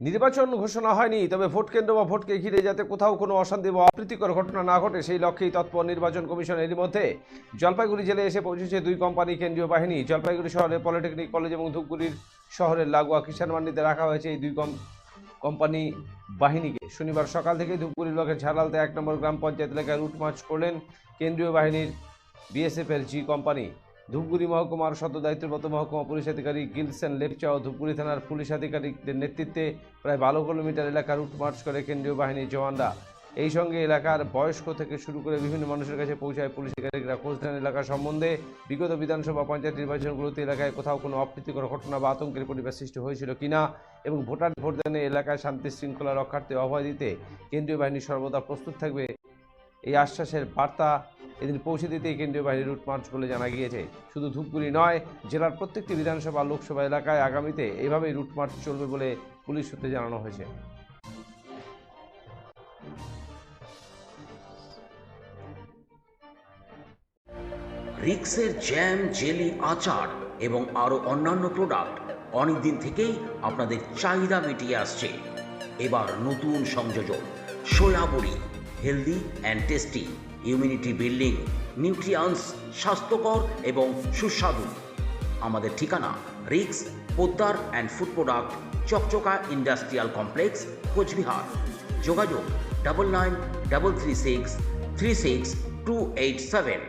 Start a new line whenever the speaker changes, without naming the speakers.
নির্বাচন ঘোষণা হয়নি, তবে ভোট কেন্দ্র বা ভোটকে ঘিরে যাতে কোথাও কোনো অশান্তি বা অপ্রীতিকর ঘটনা না ঘটে, সেই লক্ষ্যেই তৎপর নির্বাচন কমিশন এরই মধ্যে জলপাইগুড়ি জেলায় এসে পৌঁছেছে দুই কোম্পানি কেন্দ্রীয় বাহিনী। জলপাইগুড়ি শহরের পলিটেকনিক কলেজ এবং ধূপগুড়ির শহরের লাগোয়া কিষাণ মান্ডিতে রাখা হয়েছে এই দুই কম, কোম্পানি বাহিনীকে। শনিবার সকাল থেকে ধূপগুড়ি ব্লকের ঝাড়ালতে এক নম্বর গ্রাম পঞ্চায়েত এলাকায় রুট মার্চ করলেন কেন্দ্রীয় বাহিনীর বিএসএফ এর জি কোম্পানি। ধূপগুড়ি মহকুমার সদর দায়িত্বরত মহকুমা পুলিশ আধিকারিক গিলসেন লেপচা ও ধূপগুড়ি থানার পুলিশ আধিকারিকদের নেতৃত্বে প্রায় বারো কিলোমিটার এলাকা রুট মার্চ করে কেন্দ্রীয় বাহিনীর জওয়ানরা এই সঙ্গে এলাকার বয়স্ক থেকে শুরু করে বিভিন্ন মানুষের কাছে পৌঁছায় পুলিশ আধিকারিকরা। খোঁজ নেন এলাকা সম্বন্ধে বিগত বিধানসভা পঞ্চায়েত নির্বাচনগুলোতে এলাকায় কোথাও কোনো অপ্রীতিকর ঘটনা বা আতঙ্কের পরিবেশ সৃষ্টি হয়েছিল কিনা এবং ভোটার ভোটদানে এলাকায় শান্তি শৃঙ্খলা রক্ষার্থে অভয় দিতে কেন্দ্রীয় বাহিনী সর্বদা প্রস্তুত থাকবে, এই আশ্বাসের বার্তা এদিন পৌঁছে দিতেই কেন্দ্রীয় বাহিনী রুট মার্চ বলে জানা গিয়েছে, শুধু ধূপগুড়ি নয়, জেলার প্রত্যেকটি বিধানসভা, লোকসভা এলাকায় আগামীতে এভাবেই রুট মার্চ চলবে বলে পুলিশ সূত্রে জানানো হয়েছে।
রিক্সের জ্যাম, জেলি, আচার এবং আরও অন্যান্য প্রোডাক্ট অনেকদিন থেকেই আপনাদের চাহিদা মিটিয়ে আসছে। এবার নতুন সংযোজন, সয়াবড়ি। Healthy and tasty immunity building nutrients স্বাস্থ্যকর এবং সুস্বাদু। আমাদের ঠিকানা রিক্স, Poddar and food product Chakchaka industrial complex, Cooch Behar. যোগাযোগ double nine double three six three six two eight seven